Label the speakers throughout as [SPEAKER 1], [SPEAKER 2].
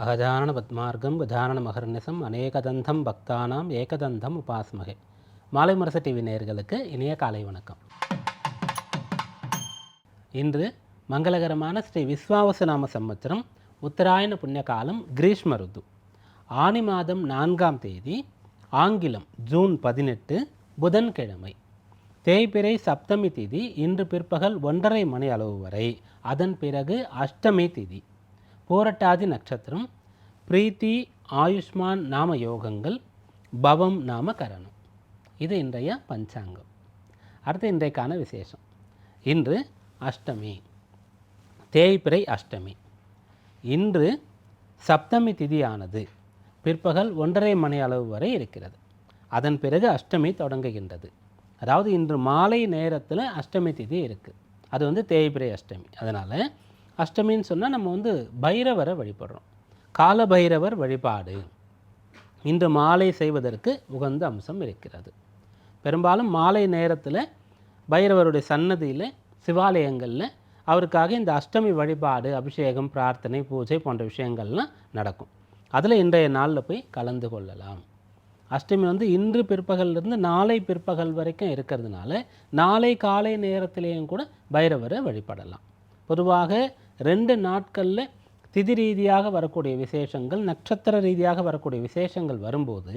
[SPEAKER 1] அகஜானன பத்மார்க்கம் கஜானன மகர்நிசம் அநேகதந்தம் பக்தானாம் ஏகதந்தம் உபாஸ்மகே மாலை முரச டிவி நேயர்களுக்கு இனிய காலை வணக்கம். இன்று மங்களகரமான ஸ்ரீ விஸ்வாவசநாம சம்வத்சரம் உத்தராயண புண்ணிய காலம் கிரீஷ்ம ருது. ஆனி மாதம் நான்காம் தேதி ஆங்கிலம் ஜூன் பதினெட்டு புதன்கிழமை. தேய்பிறை சப்தமி திதி இன்று பிற்பகல் ஒன்றரை மணி அளவு வரை. அதன் பிறகு அஷ்டமி திதி. பூரட்டாதி நட்சத்திரம் பிரீத்தி ஆயுஷ்மான் நாம யோகங்கள் பவம் நாம கரணம். இது இன்றைய பஞ்சாங்கம். அடுத்து இன்றைக்கான விசேஷம். இன்று அஷ்டமி. தேய்பிறை அஷ்டமி. இன்று சப்தமி திதியானது. பிற்பகல் ஒன்றரை மணி அளவு வரை இருக்கிறது. அதன் பிறகு அஷ்டமி தொடங்குகின்றது. அதாவது இன்று மாலை நேரத்தில் அஷ்டமி திதி இருக்குது அது வந்து தேய்பிரை அஷ்டமி. அதனால் அஷ்டமின்னு சொன்னால் நம்ம வந்து பைரவரை வழிபடுறோம். கால பைரவர் வழிபாடு. இன்று மாலை செய்வதற்கு உகந்த அம்சம் இருக்கிறது. பெரும்பாலும் மாலை நேரத்தில் பைரவருடைய சன்னதியில் சிவாலயங்களில் அவருக்காக இந்த அஷ்டமி வழிபாடு அபிஷேகம் பிரார்த்தனை பூஜை போன்ற விஷயங்கள்லாம் நடக்கும். அதில் இன்றைய நாளில் போய் கலந்து கொள்ளலாம். அஷ்டமி வந்து இன்று பிற்பகல்லேருந்து நாளை பிற்பகல் வரைக்கும் இருக்கிறதுனால நாளை காலை நேரத்திலேயும் கூட பைரவரை வழிபடலாம். பொதுவாக ரெண்டு நாட்களில் திதி ரீதியாக வரக்கூடிய விசேஷங்கள் நட்சத்திர ரீதியாக வரக்கூடிய விசேஷங்கள் வரும்போது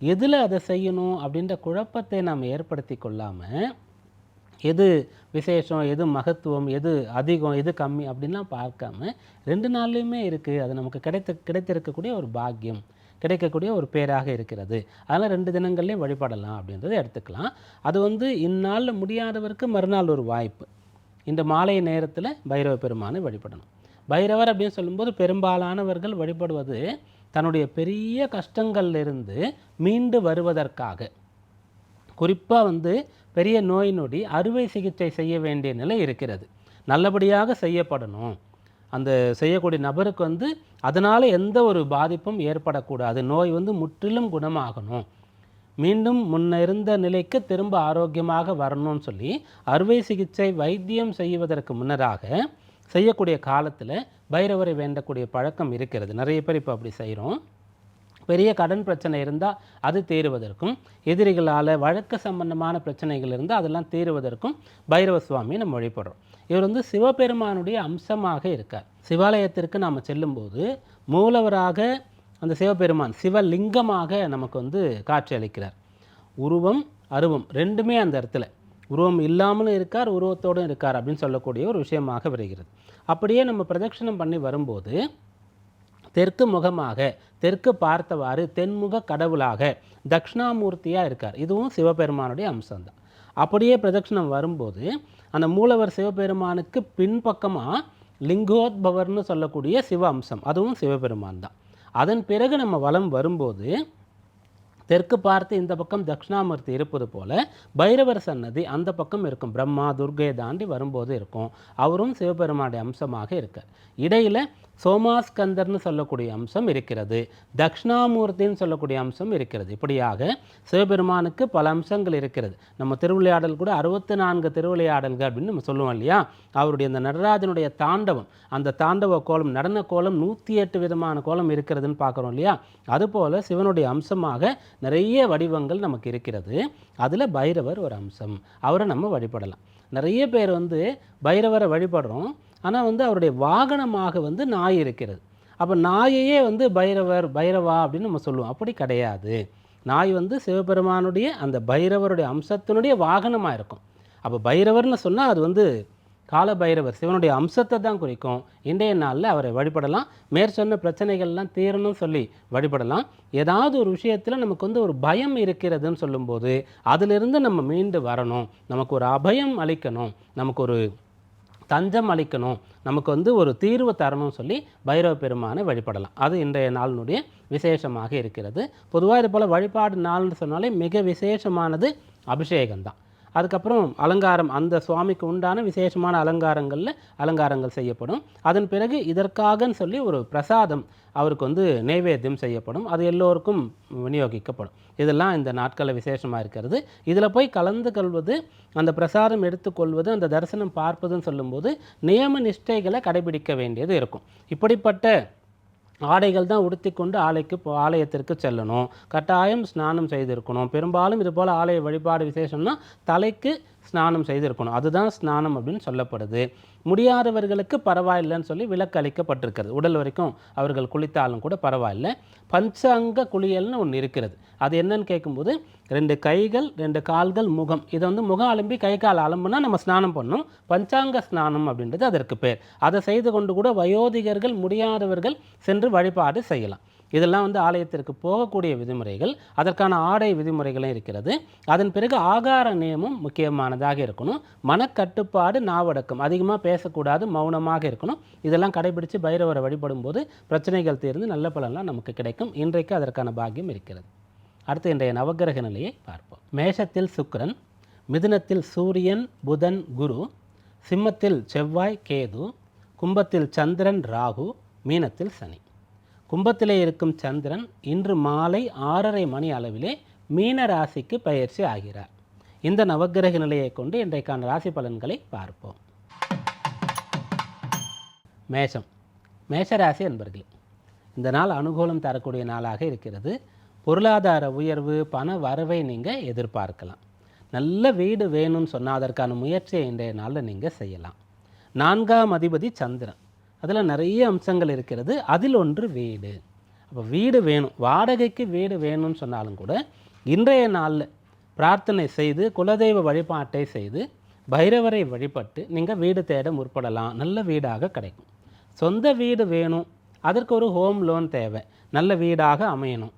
[SPEAKER 1] எதில் அதை செய்யணும் அப்படின்ற குழப்பத்தை நாம் ஏற்படுத்தி கொள்ளாமல் எது விசேஷம் எது மகத்துவம் எது அதிகம் எது கம்மி அப்படின்லாம் பார்க்காம ரெண்டு நாள்லையுமே இருக்குது அது நமக்கு கிடைத்த கிடைத்திருக்கக்கூடிய ஒரு பாக்கியம் கிடைக்கக்கூடிய ஒரு பேராக இருக்கிறது. அதனால் ரெண்டு தினங்கள்லேயும் வழிபடலாம் அப்படின்றத எடுத்துக்கலாம். அது வந்து இந்நாளில் முடியாதவருக்கு மறுநாள் ஒரு வாய்ப்பு. இந்த மாலை நேரத்தில் பைரவ பெருமானை வழிபடணும். பைரவர் அப்படின்னு சொல்லும்போது பெரும்பாலானவர்கள் வழிபடுவது தன்னுடைய பெரிய கஷ்டங்கள்லிருந்து மீண்டு வருவதற்காக. குறிப்பாக வந்து பெரிய நோய் நொடி அறுவை சிகிச்சை செய்ய வேண்டிய நிலை இருக்கிறது. நல்லபடியாக செய்யப்படணும். அந்த செய்யக்கூடிய நபருக்கு வந்து அதனால் எந்த ஒரு பாதிப்பும் ஏற்படக்கூடாது. நோய் வந்து முற்றிலும் குணமாகணும். மீண்டும் முன்ன இருந்த நிலைக்கு திரும்ப ஆரோக்கியமாக வரணும்னு சொல்லி அறுவை சிகிச்சை வைத்தியம் செய்வதற்கு முன்னராக செய்யக்கூடிய காலத்தில் பைரவரை வேண்டக்கூடிய பழக்கம் இருக்கிறது. நிறைய பேர் இப்போ அப்படி செய்கிறோம் பெரிய கடன் பிரச்சனை இருந்தால் அது தீருவதற்கும் எதிரிகளால் வழக்கு சம்பந்தமான பிரச்சனைகள் இருந்தால் அதெல்லாம் தீருவதற்கும் பைரவ சுவாமி நம்ம வழிபடுறோம். இவர் வந்து சிவபெருமானுடைய அம்சமாக இருக்கார். சிவாலயத்திற்கு நாம் செல்லும்போது மூலவராக அந்த சிவபெருமான் சிவலிங்கமாக நமக்கு வந்து காட்சி அளிக்கிறார். உருவம் அருவம் ரெண்டுமே அந்த இடத்துல. உருவம் இல்லாமலும் இருக்கார் உருவத்தோடும் இருக்கார் அப்படின்னு சொல்லக்கூடிய ஒரு விஷயமாக வருகிறது. அப்படியே நம்ம பிரதட்சணம் பண்ணி வரும்போது தெற்கு முகமாக தெற்கு பார்த்தவாறு தென்முக கடவுளாக தட்சிணாமூர்த்தியாக இருக்கார். இதுவும் சிவபெருமானுடைய அம்சம்தான். அப்படியே பிரதட்சிணம் வரும்போது அந்த மூலவர் சிவபெருமானுக்கு பின்பக்கமாக லிங்கோத்பவர்னு சொல்லக்கூடிய சிவ அம்சம் அதுவும் சிவபெருமான் தான் அதன் பிறகு நம்ம வலம் வரும்போது தெற்கு பார்த்து இந்த பக்கம் தட்சிணாமூர்த்தி இருப்பது போல பைரவர் சன்னதி அந்த பக்கம் இருக்கும். பிரம்மா துர்கையை தாண்டி வரும்போது இருக்கும். அவரும் சிவபெருமானுடைய அம்சமாக இருக்கார். இடையில் சோமாஸ்கந்தர்னு சொல்லக்கூடிய அம்சம் இருக்கிறது. தக்ஷணாமூர்த்தின்னு சொல்லக்கூடிய அம்சம் இருக்கிறது. இப்படியாக சிவபெருமானுக்கு பல அம்சங்கள் இருக்கிறது. நம்ம திருவிளையாடல் கூட அறுபத்தி நான்கு திருவிளையாடல்கள் அப்படின்னு நம்ம சொல்லுவோம் இல்லையா? அவருடைய அந்த நடராஜனுடைய தாண்டவம் அந்த தாண்டவ கோலம் நடன கோலம் நூற்றி எட்டு விதமான கோலம் இருக்கிறதுன்னு பார்க்குறோம் இல்லையா? அதுபோல் சிவனுடைய அம்சமாக நிறைய வடிவங்கள் நமக்கு இருக்கிறது. அதில் பைரவர் ஒரு அம்சம். அவரை நம்ம வழிபடலாம். நிறைய பேர் வந்து பைரவரை வழிபடுறோம். ஆனால் வந்து அவருடைய வாகனமாக வந்து நாய் இருக்கிறது. அப்போ நாயையே வந்து பைரவர் பைரவா அப்படின்னு நம்ம சொல்லுவோம். அப்படி கிடையாது. நாய் வந்து சிவபெருமானுடைய அந்த பைரவருடைய அம்சத்தினுடைய வாகனமாக இருக்கும். அப்போ பைரவர்னு சொன்னால் அது வந்து கால பைரவர் சிவனுடைய அம்சத்தை தான் குறிக்கும். இன்றைய நாளில் அவரை வழிபடலாம். மேற்சொன்ன பிரச்சனைகள்லாம் தீரணும்னு சொல்லி வழிபடலாம். ஏதாவது ஒரு விஷயத்தில் நமக்கு வந்து ஒரு பயம் இருக்கிறதுன்னு சொல்லும்போது அதிலிருந்து நம்ம மீண்டு வரணும். நமக்கு ஒரு அபயம் அளிக்கணும். நமக்கு ஒரு தஞ்சம் அளிக்கணும். நமக்கு வந்து ஒரு தீர்வு தரணும்னு சொல்லி பைரவ பெருமானை வழிபடலாம். அது இன்றைய நாளினுடைய விசேஷமாக இருக்கிறது. பொதுவாக இது போல் வழிபாடு நாள்னு சொன்னாலே மிக விசேஷமானது அபிஷேகம்தான். அதுக்கப்புறம் அலங்காரம் அந்த சுவாமிக்கு உண்டான விசேஷமான அலங்காரங்களில் அலங்காரங்கள் செய்யப்படும். அதன் பிறகு இதற்காகன்னு சொல்லி ஒரு பிரசாதம் அவருக்கு வந்து நைவேத்தியம் செய்யப்படும். அது எல்லோருக்கும் விநியோகிக்கப்படும். இதெல்லாம் இந்த நாட்களில் விசேஷமாக இருக்கிறது. இதில் போய் கலந்து கொள்வது அந்த பிரசாதம் எடுத்துக்கொள்வது அந்த தரிசனம் பார்ப்பதுன்னு சொல்லும்போது நியம நிஷ்டைகளை கடைபிடிக்க வேண்டியது இருக்கும். இப்படிப்பட்ட ஆடைகள் தான் உடுத்தி கொண்டு ஆலைக்கு போ- ஆலயத்திற்கு செல்லணும். கட்டாயம் ஸ்நானம் செய்திருக்கணும். பெரும்பாலும் இதுபோல் ஆலய வழிபாடு விசேஷம்னா தலைக்கு ஸ்நானம் செய்திருக்கணும். அதுதான் ஸ்நானம் அப்படின்னு சொல்லப்படுது. முடியாதவர்களுக்கு பரவாயில்லைன்னு சொல்லி விலக்கு அளிக்கப்பட்டிருக்கிறது உடல் வரைக்கும் அவர்கள் குளித்தாலும் கூட பரவாயில்ல. பஞ்சாங்க குளியல்னு ஒன்று இருக்கிறது. அது என்னன்னு கேட்கும்போது ரெண்டு கைகள் ரெண்டு கால்கள் முகம். இதை வந்து முகம் அலம்பி கை கால் அலம்புனா நம்ம ஸ்நானம் பண்ணோம். பஞ்சாங்க ஸ்நானம் அப்படின்றது அதற்கு பேர். அதை செய்து கொண்டு கூட வயோதிகர்கள் முடியாதவர்கள் சென்று வழிபாடு செய்யலாம். இதெல்லாம் வந்து ஆலயத்திற்கு போகக்கூடிய விதிமுறைகள் அதற்கான ஆடை விதிமுறைகளும் இருக்கிறது. அதன் பிறகு ஆகார நியமும் முக்கியமானதாக இருக்கணும். மனக்கட்டுப்பாடு நாவடக்கம் அதிகமாக பேசக்கூடாது மௌனமாக இருக்கணும். இதெல்லாம் கடைபிடித்து பைரவரை வழிபடும் போது பிரச்சனைகள் தீர்ந்து நல்ல பலன்லாம் நமக்கு கிடைக்கும். இன்றைக்கு அதற்கான பாக்கியம் இருக்கிறது. அடுத்து இன்றைய நவக்கிரக நிலையை பார்ப்போம். மேஷத்தில் சுக்கரன் மிதுனத்தில் சூரியன் புதன் குரு சிம்மத்தில் செவ்வாய் கேது கும்பத்தில் சந்திரன் ராகு மீனத்தில் சனி. கும்பத்திலே இருக்கும் சந்திரன் இன்று மாலை ஆறரை மணி அளவிலே மீன ராசிக்கு பயிற்சி ஆகிறார். இந்த நவக்கிரக நிலையை கொண்டு இன்றைக்கான ராசி பலன்களை பார்ப்போம். மேஷம். மேஷராசி என்பர்களே இந்த நாள் அனுகூலம் தரக்கூடிய நாளாக இருக்கிறது. பொருளாதார உயர்வு பண வரவை நீங்கள் எதிர்பார்க்கலாம். நல்ல வீடு வேணும்னு சொன்னால் அதற்கான முயற்சியை இன்றைய நாளில் நீங்கள் செய்யலாம். நான்காம் அதிபதி சந்திரன். அதில் நிறைய அம்சங்கள் இருக்கிறது. அதில் ஒன்று வீடு. அப்போ வீடு வேணும். வாடகைக்கு வீடு வேணும்னு சொன்னாலும் கூட இன்றைய நாளில் பிரார்த்தனை செய்து குலதெய்வ வழிபாட்டை செய்து பைரவரை வழிபட்டு நீங்கள் வீடு தேட முற்படலாம். நல்ல வீடாக கிடைக்கும். சொந்த வீடு வேணும். அதற்கு ஒரு ஹோம் லோன் தேவை. நல்ல வீடாக அமையணும்.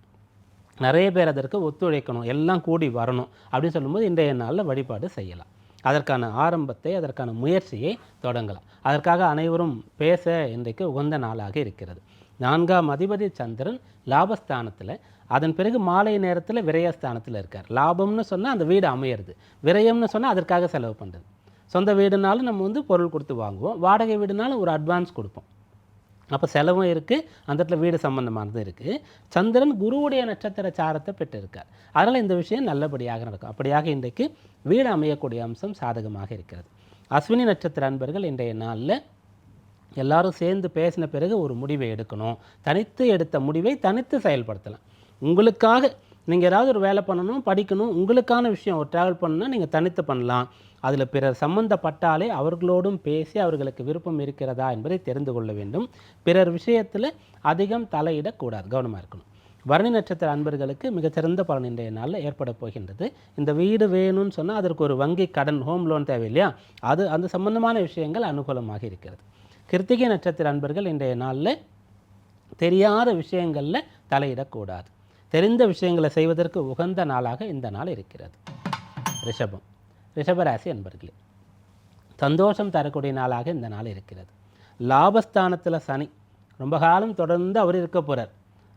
[SPEAKER 1] நிறைய பேர் அதற்கு ஒத்துழைக்கணும். எல்லாம் கூடி வரணும். அப்படின்னு சொல்லும்போது இன்றைய நாளில் வழிபாடு செய்யலாம். அதற்கான ஆரம்பத்தை அதற்கான முயற்சியை தொடங்கலாம். அதற்காக அனைவரும் பேச இன்றைக்கு உகந்த நாளாக இருக்கிறது. நான்காம் அதிபதி சந்திரன் லாபஸ்தானத்தில் அதன் பிறகு மாலை நேரத்தில் விரயஸ்தானத்தில் இருக்கார். லாபம்னு சொன்னால் அந்த வீடு அமையிறது. விரயம்னு சொன்னால் அதற்காக செலவு பண்ணுறது சொந்த வீடுனாலும் நம்ம வந்து பொருள் கொடுத்து வாங்குவோம். வாடகை வீடுனாலும் ஒரு அட்வான்ஸ் கொடுப்போம். அப்போ செலவும் இருக்குது அந்த இடத்துல வீடு சம்மந்தமானது இருக்குது சந்திரன் குருவுடைய நட்சத்திர சாரத்தை பெற்றிருக்கார். அதனால் இந்த விஷயம் நல்லபடியாக நடக்கும். அப்படியாக இன்றைக்கு வீடு அமையக்கூடிய அம்சம் சாதகமாக இருக்கிறது. அஸ்வினி நட்சத்திர அன்பர்கள் இன்றைய நாளில் எல்லாரும் சேர்ந்து பேசின பிறகு ஒரு முடிவை எடுக்கணும். தனித்து எடுத்த முடிவை தனித்து செயல்படுத்தலாம். உங்களுக்காக நீங்கள் ஏதாவது ஒரு வேலை பண்ணணும் படிக்கணும் உங்களுக்கான விஷயம் ஒரு ட்ராவல் பண்ணணும்னா நீங்கள் தனித்து பண்ணலாம். அதில் பிறர் சம்பந்தப்பட்டாலே அவர்களோடும் பேசி அவர்களுக்கு விருப்பம் இருக்கிறதா என்பதை தெரிந்து கொள்ள வேண்டும். பிறர் விஷயத்தில் அதிகம் தலையிடக்கூடாது கவனமாக இருக்கணும். வரணி நட்சத்திர அன்பர்களுக்கு மிகச்சிறந்த பலன் இன்றைய நாளில் ஏற்பட போகின்றது. இந்த வீடு வேணும்னு சொன்னால் அதற்கு ஒரு வங்கி கடன் ஹோம் லோன் தேவை இல்லையா அது அந்த சம்பந்தமான விஷயங்கள் அனுகூலமாக இருக்கிறது. கிருத்திகை நட்சத்திர அன்பர்கள் இன்றைய நாளில் தெரியாத விஷயங்களில் தலையிடக்கூடாது. தெரிந்த விஷயங்களை செய்வதற்கு உகந்த நாளாக இந்த நாள் இருக்கிறது. ரிஷபம். ரிஷபராசி அன்பர்களே சந்தோஷம் தரக்கூடிய நாளாக இந்த நாள் இருக்கிறது. லாபஸ்தானத்தில் சனி ரொம்ப காலம் தொடர்ந்து அவர் இருக்க போகிறார்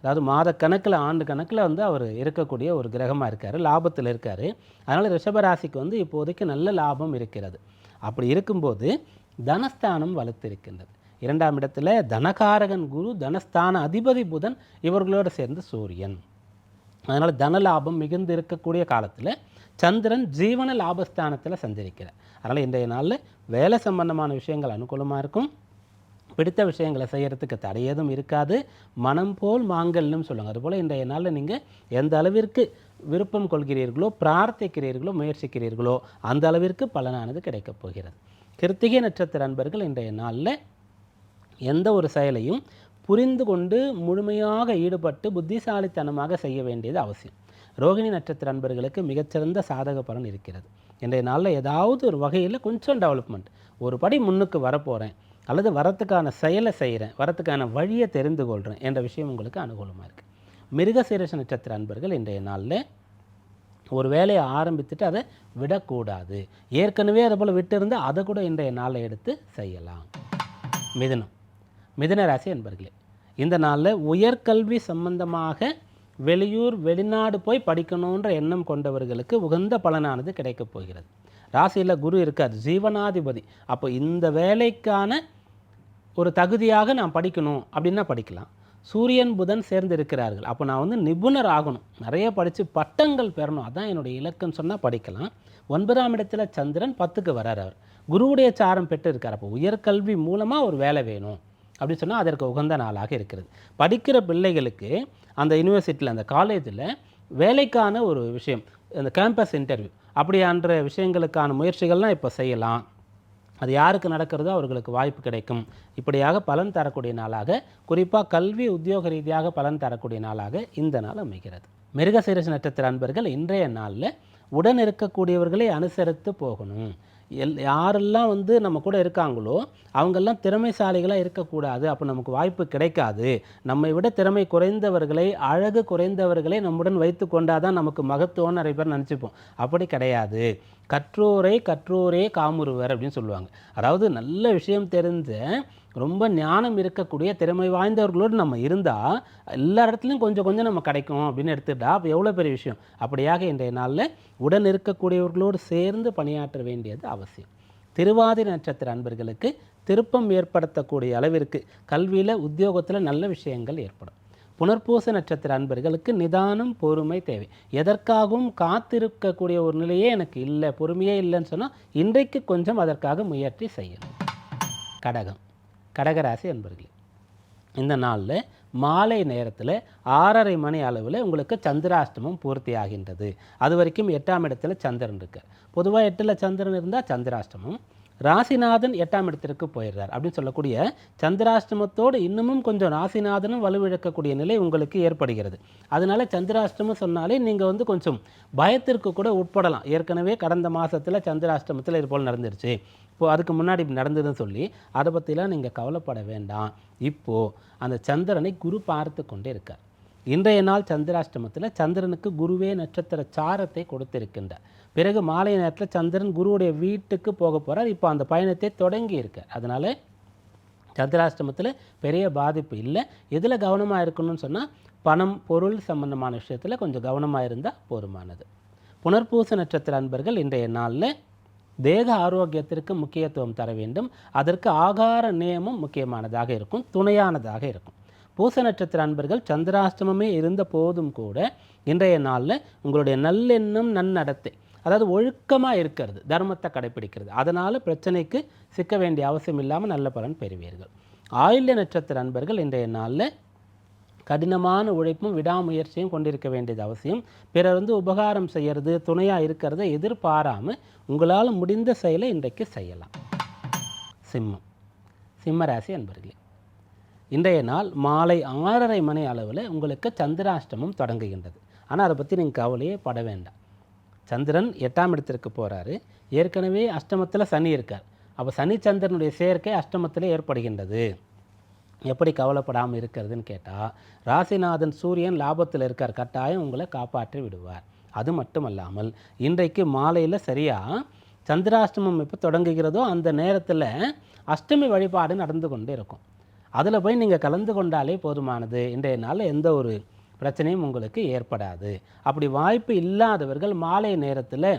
[SPEAKER 1] அதாவது மாத கணக்கில் ஆண்டு கணக்கில் வந்து அவர் இருக்கக்கூடிய ஒரு கிரகமாக இருக்கார் லாபத்தில் இருக்கார். அதனால் ரிஷபராசிக்கு வந்து இப்போதைக்கு நல்ல லாபம் இருக்கிறது. அப்படி இருக்கும்போது தனஸ்தானம் வலுத்திருக்கின்றது. இரண்டாம் இடத்துல தனகாரகன் குரு தனஸ்தான அதிபதி புதன் இவர்களோடு சேர்ந்து சூரியன். அதனால் தன லாபம் மிகுந்து இருக்கக்கூடிய காலத்தில் சந்திரன் ஜீவன லாபஸ்தானத்தில் சஞ்சரிக்கிறார். அதனால் இன்றைய நாளில் வேலை சம்பந்தமான விஷயங்கள் அனுகூலமாக இருக்கும். பிடித்த விஷயங்களை செய்கிறதுக்கு தடையதும் இருக்காது. மனம் போல் மாங்கல்யம் சொல்லுவாங்க. அதுபோல் இன்றைய நாளில் நீங்கள் எந்த அளவிற்கு விருப்பம் கொள்கிறீர்களோ பிரார்த்திக்கிறீர்களோ முயற்சிக்கிறீர்களோ அந்த அளவிற்கு பலனானது கிடைக்கப் போகிறது. கிருத்திகை நட்சத்திர அன்பர்கள் இன்றைய நாளில் எந்த ஒரு செயலையும் புரிந்து கொண்டு முழுமையாக ஈடுபட்டு புத்திசாலித்தனமாக செய்ய வேண்டியது அவசியம். ரோகிணி நட்சத்திர அன்பர்களுக்கு மிகச்சிறந்த சாதக பலன் இருக்கிறது. இன்றைய நாளில் ஏதாவது ஒரு வகையில் கொஞ்சம் டெவலப்மெண்ட் ஒரு படி முன்னுக்கு வரப்போகிறேன் அல்லது வரத்துக்கான செயலை செய்கிறேன் வரத்துக்கான வழியை தெரிந்து கொள்கிறேன் என்ற விஷயம் உங்களுக்கு அனுகூலமாக இருக்குது மிருகசீரச நட்சத்திர அன்பர்கள் இன்றைய நாளில் ஒரு வேலையை ஆரம்பித்துட்டு அதை விடக்கூடாது. ஏற்கனவே அதை போல் விட்டு அதை கூட இன்றைய நாளை எடுத்து செய்யலாம். மிதுனம். மிதுன ராசி அன்பர்களே இந்த நாளில் உயர்கல்வி சம்பந்தமாக வெளியூர் வெளிநாடு போய் படிக்கணுன்ற எண்ணம் கொண்டவர்களுக்கு உகந்த பலனானது கிடைக்கப் போகிறது. ராசியில் குரு இருக்கார் ஜீவனாதிபதி. அப்போ இந்த வேலைக்கான ஒரு தகுதியாக நான் படிக்கணும் அப்படின்னா படிக்கலாம். சூரியன் புதன் சேர்ந்து இருக்கிறார்கள் அப்போ நான் வந்து நிபுணர் ஆகணும். நிறைய படித்து பட்டங்கள் பெறணும். அதான் என்னுடைய இலக்குன்னு சொன்னால் படிக்கலாம். ஒன்பதாம் இடத்துல சந்திரன் பத்துக்கு வரார் அவர். குருவுடைய சாரம் பெற்று இருக்கார் அப்போ உயர்கல்வி மூலமாக ஒரு வேலை வேணும் அப்படின்னு சொன்னால் அதற்கு உகந்த நாளாக இருக்கிறது. படிக்கிற பிள்ளைகளுக்கு அந்த யூனிவர்சிட்டியில் அந்த காலேஜில் வேலைக்கான ஒரு விஷயம் அந்த கேம்பஸ் இன்டர்வியூ அப்படியான்ற விஷயங்களுக்கான முயற்சிகள்லாம் இப்போ செய்யலாம். அது யாருக்கு நடக்கிறதோ அவர்களுக்கு வாய்ப்பு கிடைக்கும். இப்படியாக பலன் தரக்கூடிய நாளாக குறிப்பாக கல்வி உத்தியோக ரீதியாக பலன் தரக்கூடிய நாளாக இந்த நாள் அமைகிறது. மிருகசீரஸ் நட்சத்திர அன்பர்கள் இன்றைய நாளில் உடன் இருக்கக்கூடியவர்களை அனுசரித்து போகணும். எல் யாரெல்லாம் வந்து நம்ம கூட இருக்காங்களோ அவங்கெல்லாம் திறமைசாலிகளாக இருக்கக்கூடாது. அப்போ நமக்கு வாய்ப்பு கிடைக்காது. நம்மை விட திறமை குறைந்தவர்களை அழகு குறைந்தவர்களை நம்முடன் வைத்து கொண்டாதான் நமக்கு மகத்துவம்னு நிறைய பேர் நினச்சிப்போம். அப்படி கிடையாது. கற்றோரை கற்றோரே காமுறுவர் அப்படின்னு சொல்லுவாங்க. அதாவது நல்ல விஷயம் தெரிஞ்ச ரொம்ப ஞானம் இருக்கக்கூடிய திறமை வாய்ந்தவர்களோடு நம்ம இருந்தால் எல்லா இடத்துலையும் கொஞ்சம் கொஞ்சம் நம்ம கிடைக்கும் அப்படின்னு எடுத்துட்டா அப்போ எவ்வளோ பெரிய விஷயம்? அப்படியாக இன்றைய நாளில் உடன் இருக்கக்கூடியவர்களோடு சேர்ந்து பணியாற்ற வேண்டியது அவசியம். திருவாதிரை நட்சத்திர அன்பர்களுக்கு திருப்பம் ஏற்படுத்தக்கூடிய அளவிற்கு கல்வியில் உத்தியோகத்தில் நல்ல விஷயங்கள் ஏற்படும். புனர்பூச நட்சத்திர அன்பர்களுக்கு நிதானம் பொறுமை தேவை. எதற்காகவும் காத்திருக்கக்கூடிய ஒரு நிலையே எனக்கு இல்லை பொறுமையே இல்லைன்னு சொன்னால் இன்றைக்கு கொஞ்சம் அதற்காக முயற்சி செய்யணும். கடகம். கடகராசி அன்பர்களே இந்த நாளில் மாலை நேரத்தில் ஆறரை மணி அளவில் உங்களுக்கு சந்திராஷ்டமம் பூர்த்தி ஆகின்றது அது வரைக்கும் எட்டாம் இடத்துல சந்திரன் இருக்கு பொதுவாக எட்டில் சந்திரன் இருந்தால் சந்திராஷ்டமம் ராசிநாதன் எட்டாம் இடத்திற்கு போயிடுறார் அப்படின்னு சொல்லக்கூடிய சந்திராஷ்டமத்தோடு இன்னமும் கொஞ்சம் ராசிநாதனும் வலுவிழக்கக்கூடிய நிலை உங்களுக்கு ஏற்படுகிறது. அதனால சந்திராஷ்டமம் சொன்னாலே நீங்கள் வந்து கொஞ்சம் பயத்திற்கு கூட உட்படலாம். ஏற்கனவே கடந்த மாதத்தில் சந்திராஷ்டமத்தில் இது போல் நடந்துருச்சு. இப்போது அதுக்கு முன்னாடி இப்படி நடந்ததுன்னு சொல்லி அதை பற்றிலாம் நீங்கள் கவலைப்பட வேண்டாம். இப்போது அந்த சந்திரனை குரு பார்த்து கொண்டே இருக்கார். இன்றைய நாள் சந்திராஷ்டமத்தில் சந்திரனுக்கு குருவே நட்சத்திர சாரத்தை கொடுத்திருக்கின்றார். பிறகு மாலை நேரத்தில் சந்திரன் குருவுடைய வீட்டுக்கு போக போகிறார் இப்போ அந்த பயணத்தை தொடங்கி இருக்கார். அதனால் சந்திராஷ்டமத்தில் பெரிய பாதிப்பு இல்லை. எதில் கவனமாக இருக்கணும்னு சொன்னால் பணம் பொருள் சம்பந்தமான விஷயத்தில் கொஞ்சம் கவனமாக இருந்தால் போதுமானது. புனர்பூச நட்சத்திர அன்பர்கள் இன்றைய நாளில் தேக ஆரோக்கியத்திற்கு முக்கியத்துவம் தர வேண்டும். அதற்கு ஆகார நியமம் முக்கியமானதாக இருக்கும் துணையானதாக இருக்கும். பூச நட்சத்திர அன்பர்கள் சந்திராஷ்டமமே இருந்த போதும் கூட இன்றைய நாளில் உங்களுடைய நல்லெண்ணம் நன்னடத்தை அதாவது ஒழுக்கமாக இருக்கிறது தர்மத்தை கடைப்பிடிக்கிறது. அதனால் பிரச்சனைக்கு சிக்க வேண்டிய அவசியம் இல்லாமல் நல்ல பலன் பெறுவீர்கள். ஆயுள்ய நட்சத்திர அன்பர்கள் இன்றைய நாளில் கடினமான உழைப்பும் விடாமுயற்சியும் கொண்டிருக்க வேண்டியது அவசியம். பிறர் வந்து உபகாரம் செய்கிறது துணையாக இருக்கிறத எதிர்பாராமல் உங்களால் முடிந்த செயலை இன்றைக்கு செய்யலாம். சிம்மம். சிம்ம ராசி அன்பர்களே இன்றைய நாள் மாலை ஆறரை மணி அளவில் உங்களுக்கு சந்திராஷ்டமம் தொடங்குகின்றது. ஆனால் அதை பற்றி நீங்கள் கவலையே பட வேண்டாம். சந்திரன் எட்டாம் இடத்திற்கு போகிறாரு ஏற்கனவே அஷ்டமத்தில் சனி இருக்கார். அப்போ சனி சந்திரனுடைய சேர்க்கை அஷ்டமத்தில் ஏற்படுகின்றது. எப்படி கவலைப்படாமல் இருக்கிறதுன்னு கேட்டால் ராசிநாதன் சூரியன் லாபத்தில் இருக்கார். கட்டாயம் உங்களை காப்பாற்றி விடுவார். அது மட்டுமல்லாமல் இன்றைக்கு மாலையில் சரியாக சந்திராஷ்டமம் எப்போ தொடங்குகிறதோ அந்த நேரத்தில் அஷ்டமி வழிபாடு நடந்து கொண்டு இருக்கும். அதில் போய் நீங்கள் கலந்து கொண்டாலே போதுமானது. இன்றைய நாளில் எந்த ஒரு பிரச்சனையும் உங்களுக்கு ஏற்படாது. அப்படி வாய்ப்பு இல்லாதவர்கள் மாலை நேரத்தில்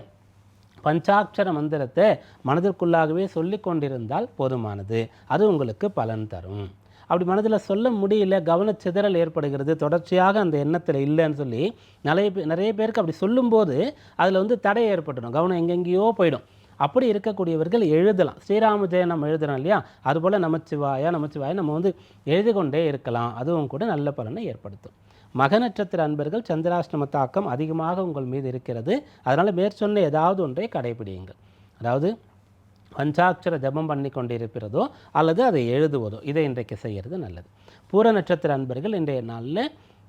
[SPEAKER 1] பஞ்சாட்சர மந்திரத்தை மனதிற்குள்ளாகவே சொல்லி கொண்டிருந்தால் போதுமானது. அது உங்களுக்கு பலன் தரும். அப்படி மனதில் சொல்ல முடியல கவனச்சிதறல் ஏற்படுகிறது தொடர்ச்சியாக அந்த எண்ணத்தில் இல்லைன்னு சொல்லி நிறைய பேர் நிறைய பேருக்கு அப்படி சொல்லும்போது அதில் வந்து தடை ஏற்பட்டுடும். கவனம் எங்கெங்கேயோ போயிடும். அப்படி இருக்கக்கூடியவர்கள் எழுதலாம். ஸ்ரீராம ஜெயம் நம்ம எழுதுறோம் இல்லையா? அதுபோல் நமச்சிவாயா நமச்சிவாயா நம்ம வந்து எழுதி கொண்டே இருக்கலாம். அதுவும் கூட நல்ல பலனை ஏற்படுத்தும். மக நட்சத்திர அன்பர்கள் சந்திராஷ்டம தாக்கம் அதிகமாக உங்கள் மீது இருக்கிறது. அதனால் மேற்சொன்ன ஏதாவது ஒன்றை கடைபிடியுங்கள். அதாவது பஞ்சாட்சர ஜபம் பண்ணி கொண்டிருக்கிறதோ அல்லது அதை எழுதுவதோ இதை இன்றைக்கு செய்கிறது நல்லது. பூர நட்சத்திர அன்பர்கள் இன்றைய நாளில்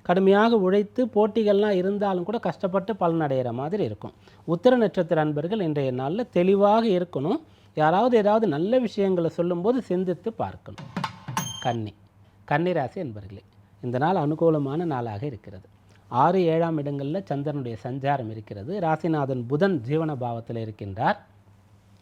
[SPEAKER 1] கடுமையாக உழைத்து போட்டிகள்லாம் இருந்தாலும் கூட கஷ்டப்பட்டு பலனடைகிற மாதிரி இருக்கும். உத்திர நட்சத்திர அன்பர்கள் இன்றைய நாளில் தெளிவாக இருக்கணும். யாராவது ஏதாவது நல்ல விஷயங்களை சொல்லும்போது சிந்தித்து பார்க்கணும். கன்னி கன்னிராசி அன்பர்களே இந்த நாள் அனுகூலமான நாளாக இருக்கிறது. ஆறு ஏழாம் இடங்களில் சந்திரனுடைய சஞ்சாரம் இருக்கிறது. ராசிநாதன் புதன் ஜீவன பாவத்தில் இருக்கின்றார்.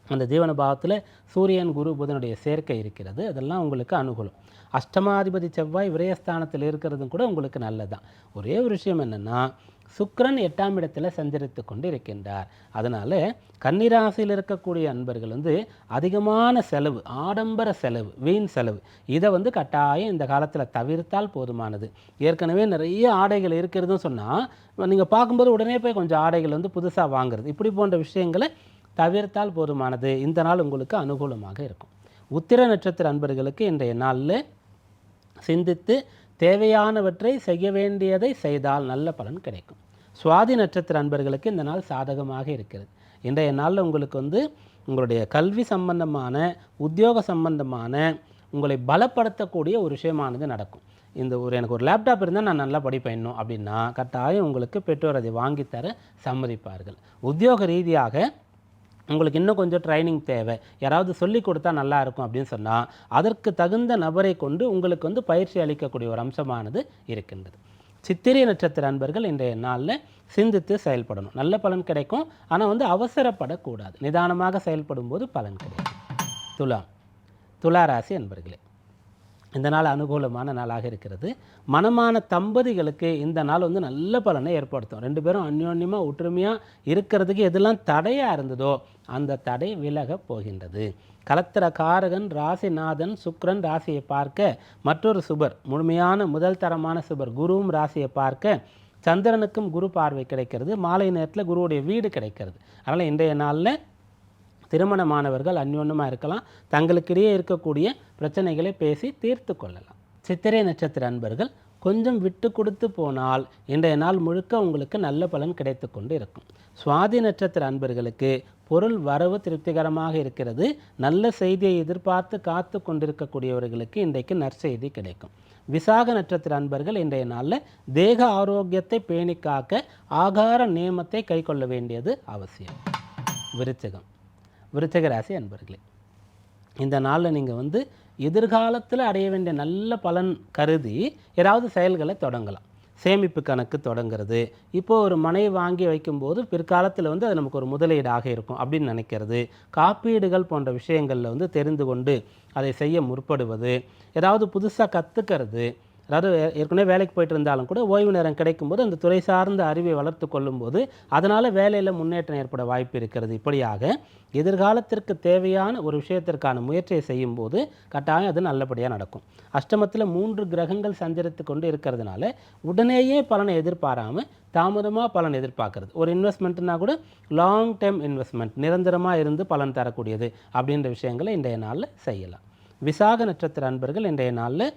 [SPEAKER 1] அந்த ஜீவன பாவத்தில் சூரியன் குரு புதனுடைய சேர்க்கை இருக்கிறது. அதெல்லாம் உங்களுக்கு அனுகூலம். அஷ்டமாதிபதி செவ்வாய் விரயஸ்தானத்தில் இருக்கிறதும் கூட உங்களுக்கு நல்லது தான் ஒரே ஒரு விஷயம் என்னென்னா சுக்ரன் எட்டாம் இடத்தில் சஞ்சரித்து கொண்டு இருக்கின்றார் அதனால் கன்னிராசியில் இருக்கக்கூடிய அன்பர்கள் வந்து அதிகமான செலவு ஆடம்பர செலவு வீண் செலவு. இதை வந்து கட்டாயம் இந்த காலத்தில் தவிர்த்தால் போதுமானது. ஏற்கனவே நிறைய ஆடைகள் இருக்கிறதுன்னு சொன்னால் நீங்கள் பார்க்கும்போது உடனே போய் கொஞ்சம் ஆடைகள் வந்து புதுசாக வாங்குறது. இப்படி போன்ற விஷயங்களை தவிர்த்தால் போதுமானது. இந்த நாள் உங்களுக்கு அனுகூலமாக இருக்கும். உத்திர நட்சத்திர அன்பர்களுக்கு இன்றைய நாளில் சிந்தித்து தேவையானவற்றை செய்ய வேண்டியதை செய்தால் நல்ல பலன் கிடைக்கும். சுவாதி நட்சத்திர அன்பர்களுக்கு இந்த நாள் சாதகமாக இருக்கிறது. இன்றைய நாளில் உங்களுக்கு வந்து உங்களுடைய கல்வி சம்பந்தமான உத்தியோக சம்பந்தமான உங்களை பலப்படுத்தக்கூடிய ஒரு விஷயமானது நடக்கும். இந்த ஒரு எனக்கு ஒரு லேப்டாப் இருந்தால் நான் நல்லா படிப்பேன் அப்படின்னா கட்டாயம் உங்களுக்கு பெற்றோர் அதை வாங்கித்தர சம்மதிப்பார்கள். உத்தியோக ரீதியாக உங்களுக்கு இன்னும் கொஞ்சம் ட்ரைனிங் தேவை. யாராவது சொல்லி கொடுத்தா நல்லா இருக்கும் அப்படின்னு சொன்னால் அதற்கு தகுந்த நபரை கொண்டு உங்களுக்கு வந்து பயிற்சி அளிக்கக்கூடிய ஒரு அம்சமானது இருக்கின்றது. சித்திரை நட்சத்திர அன்பர்கள் இன்றைய நாளில் சிந்தித்து செயல்படணும். நல்ல பலன் கிடைக்கும். ஆனால் வந்து அவசரப்படக்கூடாது. நிதானமாக செயல்படும் போது பலன் கிடைக்கும் துலாம் துலா ராசி அன்பர்களே இந்த நாள் அனுகூலமான நாளாக இருக்கிறது. மனமான தம்பதிகளுக்கு இந்த நாள் வந்து நல்ல பலனை ஏற்படுத்தும். ரெண்டு பேரும் அந்யோன்யமாக ஒற்றுமையாக இருக்கிறதுக்கு எதெல்லாம் தடையாக இருந்ததோ அந்த தடை விலக போகின்றது. கலத்திர காரகன் ராசிநாதன் சுக்ரன் ராசியை பார்க்க மற்றொரு சுபர் முழுமையான முதல் தரமான சுபர் குருவும் ராசியை பார்க்க சந்திரனுக்கும் குரு பார்வை கிடைக்கிறது. மாலை நேரத்தில் குருவுடைய வீடு கிடைக்கிறது. அதனால் இன்றைய நாளில் திருமணமானவர்கள் அந்யோன்யமாக இருக்கலாம். தங்களுக்கிடையே இருக்கக்கூடிய பிரச்சனைகளை பேசி தீர்த்து கொள்ளலாம். சித்திரை நட்சத்திர அன்பர்கள் கொஞ்சம் விட்டு கொடுத்து போனால் இன்றைய நாள் முழுக்க உங்களுக்கு நல்ல பலன் கிடைத்து கொண்டு இருக்கும். சுவாதி நட்சத்திர அன்பர்களுக்கு பொருள் வரவு திருப்திகரமாக இருக்கிறது. நல்ல செய்தியை எதிர்பார்த்து காத்து கொண்டிருக்கக்கூடியவர்களுக்கு இன்றைக்கு நற்செய்தி கிடைக்கும். விசாக நட்சத்திர அன்பர்கள் இன்றைய நாளில் தேக ஆரோக்கியத்தை பேணி காக்க ஆகார நியமத்தை கை கொள்ள வேண்டியது அவசியம். விருச்சகம். விருச்சக ராசி அன்பர்களே இந்த நாளில் நீங்கள் வந்து எதிர்காலத்தில் அடைய வேண்டிய நல்ல பலன் கருதி ஏதாவது செயல்களை தொடங்கலாம். சேமிப்பு கணக்கு தொடங்குறது இப்போ ஒரு மனை வாங்கி வைக்கும்போது பிற்காலத்தில் வந்து அது நமக்கு ஒரு முதலீடாக இருக்கும் அப்படின்னு நினைக்கிறது. காப்பீடுகள் போன்ற விஷயங்களில் வந்து தெரிந்து கொண்டு அதை செய்ய முற்படுவது ஏதாவது புதுசாக கற்றுக்கிறது அதாவது ஏற்கனவே வேலைக்கு போயிட்டு இருந்தாலும் கூட ஓய்வு நேரம் கிடைக்கும்போது அந்த துறை சார்ந்த அறிவை வளர்த்து கொள்ளும்போது அதனால் வேலையில் முன்னேற்றம் ஏற்பட வாய்ப்பு இருக்கிறது. இப்படியாக எதிர்காலத்திற்கு தேவையான ஒரு விஷயத்திற்கான முயற்சியை செய்யும்போது கட்டாயம் அது நல்லபடியாக நடக்கும். அஷ்டமத்தில் மூன்று கிரகங்கள் சஞ்சரித்து கொண்டு இருக்கிறதுனால உடனேயே பலனை எதிர்பாராமல் தாமதமாக பலன் எதிர்பார்க்கறது. ஒரு இன்வெஸ்ட்மெண்ட்னா கூட லாங் டேர்ம் இன்வெஸ்ட்மெண்ட் நிரந்தரமாக இருந்து பலன் தரக்கூடியது அப்படின்ற விஷயங்களை இன்றைய நாளில் செய்யலாம். விசாக நட்சத்திர அன்பர்கள் இன்றைய நாளில்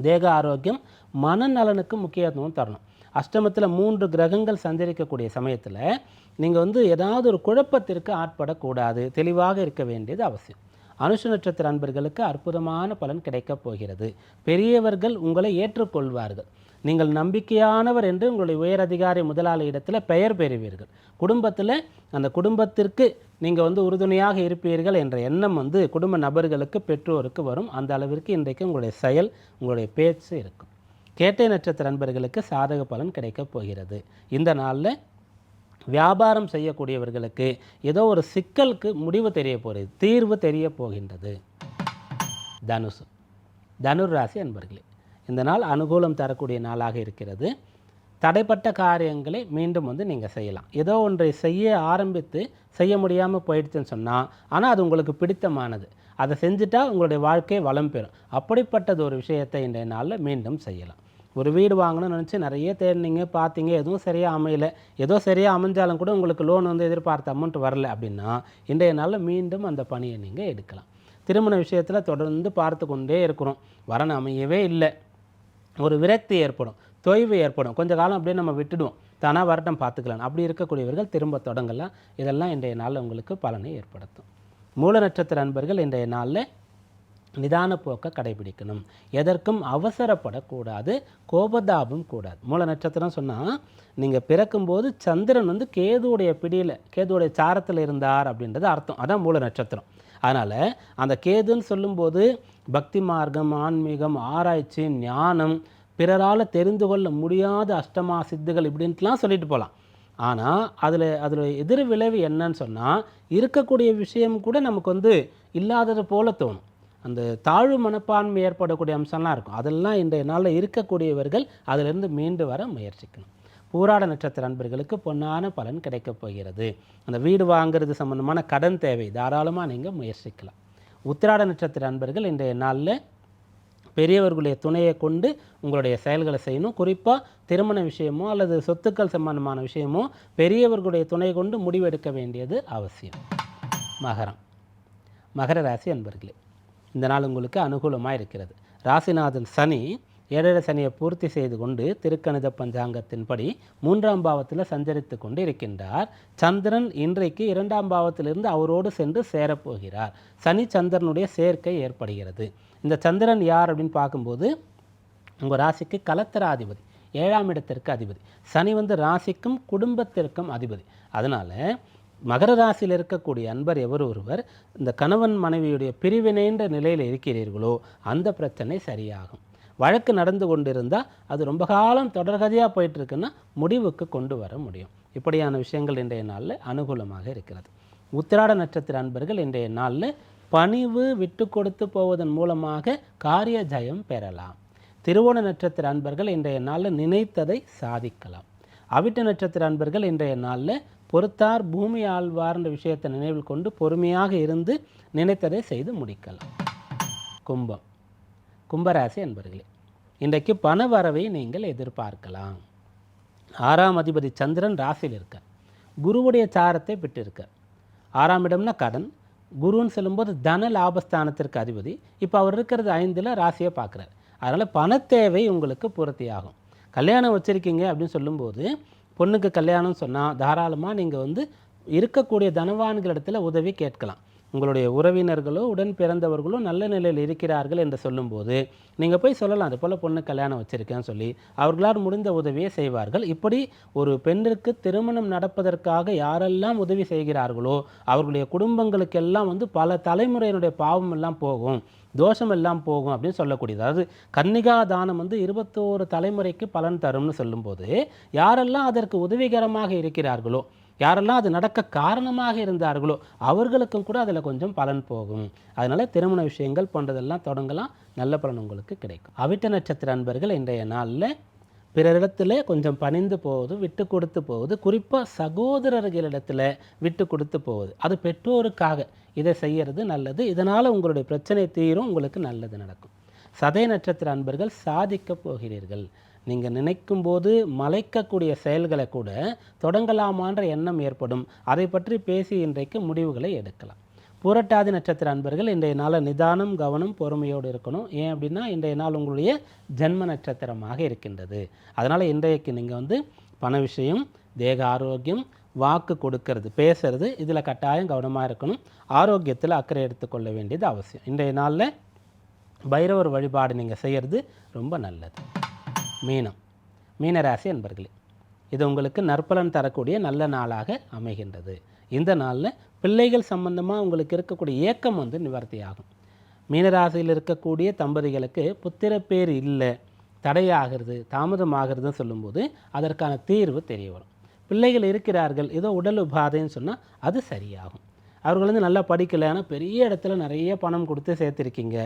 [SPEAKER 1] தேக ஆரோக்கியம் மனநலனுக்கு முக்கியத்துவம் தரணும். அஷ்டமத்தில் மூன்று கிரகங்கள் சஞ்சரிக்கக்கூடிய சமயத்தில் நீங்கள் வந்து ஏதாவது ஒரு குழப்பத்திற்கு ஆட்படக்கூடாது. தெளிவாக இருக்க வேண்டியது அவசியம். அனுஷ நட்சத்திர அன்பர்களுக்கு அற்புதமான பலன் கிடைக்கப் போகிறது. பெரியவர்கள் உங்களை ஏற்றுக்கொள்வார்கள். நீங்கள் நம்பிக்கையானவர் என்று உங்களுடைய உயரதிகாரி முதலாளி இடத்துல பெயர் பெறுவீர்கள். குடும்பத்தில் அந்த குடும்பத்திற்கு நீங்கள் வந்து உறுதுணையாக இருப்பீர்கள் என்ற எண்ணம் வந்து குடும்ப நபர்களுக்கு பெற்றோருக்கு வரும். அந்த அளவிற்கு இன்றைக்கு உங்களுடைய செயல் உங்களுடைய பேச்சு இருக்கும். கேட்டை நட்சத்திர நண்பர்களுக்கு சாதக பலன் கிடைக்கப் போகிறது. இந்த நாளில் வியாபாரம் செய்யக்கூடியவர்களுக்கு ஏதோ ஒரு சிக்கலுக்கு முடிவு தெரிய போகிறது தீர்வு தெரிய போகின்றது. தனுசு தனுர் ராசி அன்பர்களே இந்த நாள் அனுகூலம் தரக்கூடிய நாளாக இருக்கிறது. தடைப்பட்ட காரியங்களை மீண்டும் வந்து நீங்கள் செய்யலாம். ஏதோ ஒன்றை செய்ய ஆரம்பித்து செய்ய முடியாமல் போயிடுச்சுன்னு சொன்னால் ஆனால் அது உங்களுக்கு பிடித்தமானது. அதை செஞ்சுட்டா உங்களுடைய வாழ்க்கை வளம் பெறும். அப்படிப்பட்டது ஒரு விஷயத்தை இன்றைய நாளில் மீண்டும் செய்யலாம். ஒரு வீடு வாங்கணும்னு நினச்சி நிறைய தேடினீங்க பார்த்தீங்க எதுவும் சரியாக அமையல. ஏதோ சரியாக அமைஞ்சாலும் கூட உங்களுக்கு லோன் வந்து எதிர்பார்த்த அமௌண்ட் வரல அப்படின்னா இன்றைய நாளில் மீண்டும் அந்த பணியை நீங்கள் எடுக்கலாம். திருமண விஷயத்தில் தொடர்ந்து பார்த்து கொண்டே இருக்கிறோம் வரன் அமையவே இல்லை. ஒரு விரக்தி ஏற்படும் தொய்வு ஏற்படும். கொஞ்ச காலம் அப்படியே நம்ம விட்டுடுவோம். தானாக வரட்டும் பார்த்துக்கலாம் அப்படி இருக்கக்கூடியவர்கள் திரும்ப தொடங்கலாம். இதெல்லாம் இன்றைய நாளில் உங்களுக்கு பலனை ஏற்படுத்தும். மூல நட்சத்திர அன்பர்கள் இன்றைய நாளில் நிதான போக்கை கடைபிடிக்கணும். எதற்கும் அவசரப்படக்கூடாது கோபதாபம் கூடாது. மூல நட்சத்திரம் சொன்னால் நீங்கள் பிறக்கும்போது சந்திரன் வந்து கேதுவுடைய பிடியில் கேதுவுடைய சாரத்தில் இருந்தார் அப்படின்றது அர்த்தம். அதான் மூல நட்சத்திரம். அதனால் அந்த கேதுன்னு சொல்லும்போது பக்தி மார்க்கம் ஆன்மீகம் ஆராய்ச்சி ஞானம் பிறரால் தெரிந்து கொள்ள முடியாத அஷ்டமா சித்துகள் இப்படின்ட்டுலாம் சொல்லிட்டு போகலாம். ஆனால் அதில் அதில் எதிர் விளைவு என்னன்னு சொன்னால் இருக்கக்கூடிய விஷயம் கூட நமக்கு வந்து இல்லாதது போல தோணும். அந்த தாழ்வு மனப்பான்மை ஏற்படக்கூடிய அம்சம்லாம் இருக்கும். அதெல்லாம் இன்றைய நாளில் இருக்கக்கூடியவர்கள் அதிலிருந்து மீண்டு வர முயற்சிக்கணும். பூராட நட்சத்திர அன்பர்களுக்கு பொன்னான பலன் கிடைக்கப் போகிறது. அந்த வீடு வாங்குறது சம்பந்தமான கடன் தேவை. தாராளமாக நீங்கள் முயற்சிக்கலாம். உத்திராட நட்சத்திர அன்பர்கள் இன்றைய நாளில் பெரியவர்களுடைய துணையை கொண்டு உங்களுடைய செயல்களை செய்யணும். குறிப்பாக திருமண விஷயமோ அல்லது சொத்துக்கள் சம்பந்தமான விஷயமோ பெரியவர்களுடைய துணை கொண்டு முடிவெடுக்க வேண்டியது அவசியம். மகரம். மகர ராசி அன்பர்களே இந்த நாள் உங்களுக்கு அனுகூலமாக இருக்கிறது. ராசிநாதன் சனி ஏழரை சனியை பூர்த்தி செய்து கொண்டு திருக்கணித பஞ்சாங்கத்தின்படி மூன்றாம் பாவத்தில் சஞ்சரித்து கொண்டு இருக்கின்றார் சந்திரன் இன்றைக்கு இரண்டாம் பாவத்திலிருந்து அவரோடு சென்று சேரப்போகிறார். சனி சந்திரனுடைய சேர்க்கை ஏற்படுகிறது. இந்த சந்திரன் யார் அப்படின்னு பார்க்கும்போது உங்கள் ராசிக்கு கலத்தராதிபதி ஏழாம் இடத்திற்கு அதிபதி. சனி வந்து ராசிக்கும் குடும்பத்திற்கும் அதிபதி. அதனால் மகர ராசியில் இருக்கக்கூடிய அன்பர் எவர் ஒருவர் இந்த கணவன் மனைவியுடைய பிரிவினைன்ற நிலையில் இருக்கிறீர்களோ அந்த பிரச்சனை சரியாகும். வழக்கு நடந்து கொண்டிருந்தால் அது ரொம்ப காலம் தொடர்கதையாக போயிட்டுருக்குன்னா முடிவுக்கு கொண்டு வர முடியும். இப்படியான விஷயங்கள் இன்றைய நாளில் அனுகூலமாக இருக்கிறது. உத்திராட நட்சத்திர அன்பர்கள் இன்றைய நாளில் பணிவு விட்டு கொடுத்து போவதன் மூலமாக காரிய ஜயம் பெறலாம். திருவோண நட்சத்திர அன்பர்கள் இன்றைய நாளில் நினைத்ததை சாதிக்கலாம். அவிட்ட நட்சத்திர அன்பர்கள் இன்றைய நாளில் பொறுத்தார் பூமி ஆழ்வார்ன்ற விஷயத்தை நினைவில் கொண்டு பொறுமையாக இருந்து நினைத்ததை செய்து முடிக்கலாம். கும்பம். கும்பராசி அன்பர்களே இன்றைக்கு பண வரவை நீங்கள் எதிர்பார்க்கலாம். ஆறாம் அதிபதி சந்திரன் ராசியில் இருக்க குருவுடைய சாரத்தை பெற்றிருக்க ஆறாம் இடம்னா கடன். குருன்னு சொல்லும்போது தன லாபஸ்தானத்திற்கு அதிபதி. இப்போ அவர் இருக்கிறது ஐந்தில் ராசியை பார்க்குறார். அதனால் பணத்தேவை உங்களுக்கு பூர்த்தியாகும். கல்யாணம் வச்சுருக்கீங்க அப்படின்னு சொல்லும்போது பொண்ணுக்கு கல்யாணம் சொன்னால் தாராளமாக நீங்கள் வந்து இருக்கக்கூடிய தனவான்களிடத்துல உதவி கேட்கலாம். உங்களுடைய உறவினர்களோ உடன் பிறந்தவர்களோ நல்ல நிலையில் இருக்கிறார்கள் என்று சொல்லும்போது நீங்கள் போய் சொல்லலாம் அது போல் பொண்ணு கல்யாணம் வச்சுருக்கேன்னு சொல்லி அவர்களால் முடிந்த உதவியை செய்வார்கள். இப்படி ஒரு பெண்ணிற்கு திருமணம் நடப்பதற்காக யாரெல்லாம் உதவி செய்கிறார்களோ அவர்களுடைய குடும்பங்களுக்கெல்லாம் வந்து பல தலைமுறையினுடைய பாவம் எல்லாம் போகும் தோஷம் எல்லாம் போகும் அப்படின்னு சொல்லக்கூடியது. அதாவது கன்னிகா தானம் வந்து இருபத்தோரு தலைமுறைக்கு பலன் தரும்னு சொல்லும்போது யாரெல்லாம் அதற்கு உதவிகரமாக இருக்கிறார்களோ யாரெல்லாம் அது நடக்க காரணமாக இருந்தார்களோ அவர்களுக்கும் கூட அதில் கொஞ்சம் பலன் போகும். அதனால் திருமண விஷயங்கள் போன்றதெல்லாம் தொடங்கலாம். நல்ல பலன் உங்களுக்கு கிடைக்கும். அவிட்ட நட்சத்திர அன்பர்கள் இன்றைய நாளில் பிறரிடத்துல கொஞ்சம் பணிந்து போவது விட்டு கொடுத்து போவது குறிப்பாக சகோதரர்களிடத்தில் விட்டு கொடுத்து போவது. அது பெற்றோருக்காக இதை செய்கிறது நல்லது. இதனால் உங்களுடைய பிரச்சனை தீரும் உங்களுக்கு நல்லது நடக்கும். சதய நட்சத்திர அன்பர்கள் சாதிக்கப் போகிறீர்கள். நீங்கள் நினைக்கும் போது மலைக்கக்கூடிய செயல்களை கூட தொடங்கலாமான்ற எண்ணம் ஏற்படும். அதை பற்றி பேசி இன்றைக்கு முடிவுகளை எடுக்கலாம். புரட்டாதி நட்சத்திர அன்பர்கள் இன்றைய நாள நிதானம் கவனம் பொறுமையோடு இருக்கணும். ஏன் அப்படின்னா இன்றைய நாள் உங்களுடைய ஜென்ம நட்சத்திரமாக இருக்கின்றது. அதனால் இன்றைக்கு நீங்கள் வந்து பண விஷயம் தேக ஆரோக்கியம் வாக்கு கொடுக்கறது பேசுறது இதில் கட்டாயம் கவனமாக இருக்கணும். ஆரோக்கியத்தில் அக்கறை எடுத்துக்கொள்ள வேண்டியது அவசியம். இன்றைய நாளில் பைரவர் வழிபாடு நீங்கள் செய்கிறது ரொம்ப நல்லது. மீனம். மீனராசி அன்பர்களே இது உங்களுக்கு நற்பலன் தரக்கூடிய நல்ல நாளாக அமைகின்றது. இந்த நாளில் பிள்ளைகள் சம்பந்தமாக உங்களுக்கு இருக்கக்கூடிய ஏக்கம் வந்து நிவர்த்தி ஆகும் மீனராசியில் இருக்கக்கூடிய தம்பதிகளுக்கு புத்திரப்பேர் இல்லை தடையாகிறது தாமதமாகிறதுன்னு சொல்லும்போது அதற்கான தீர்வு தெரிய வரும். பிள்ளைகள் இருக்கிறார்கள் ஏதோ உடல் உபாதைன்னு சொன்னால் அது சரியாகும். அவர்கள் வந்து நல்லா படிக்கலை. ஆனால் பெரிய இடத்துல நிறைய பணம் கொடுத்து சேர்த்துருக்கீங்க.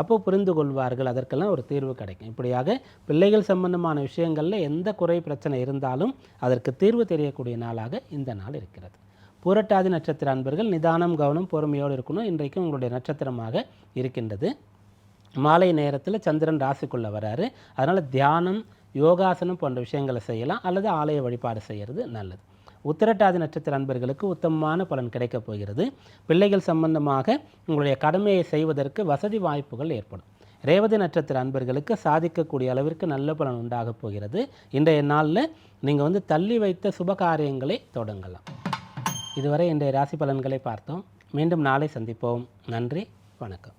[SPEAKER 1] அப்போ புரிந்து கொள்வார்கள். அதற்கெல்லாம் ஒரு தீர்வு கிடைக்கும். இப்படியாக பிள்ளைகள் சம்பந்தமான விஷயங்களில் எந்த குறை பிரச்சனை இருந்தாலும் அதற்கு தீர்வு தெரியக்கூடிய நாளாக இந்த நாள் இருக்கிறது. புரட்டாதி நட்சத்திர அன்பர்கள் நிதானம் கவனம் பொறுமையோடு இருக்கணும். இன்றைக்கும் உங்களுடைய நட்சத்திரமாக இருக்கின்றது. மாலை நேரத்தில் சந்திரன் ராசிக்குள்ளே வராரு. அதனால் தியானம் யோகாசனம் போன்ற விஷயங்களை செய்யலாம். அல்லது ஆலய வழிபாடு செய்கிறது நல்லது. உத்திரட்டாதி நட்சத்திர அன்பர்களுக்கு உத்தமமான பலன் கிடைக்கப் போகிறது. பிள்ளைகள் சம்பந்தமாக உங்களுடைய கடமையை செய்வதற்கு வசதி வாய்ப்புகள் ஏற்படும். ரேவதி நட்சத்திர அன்பர்களுக்கு சாதிக்கக்கூடிய அளவிற்கு நல்ல பலன் உண்டாகப் போகிறது. இன்றைய நாளில் நீங்கள் வந்து தள்ளி வைத்த சுப காரியங்களை தொடங்கலாம். இதுவரை இன்றைய ராசி பலன்களை பார்த்தோம். மீண்டும் நாளை சந்திப்போம். நன்றி வணக்கம்.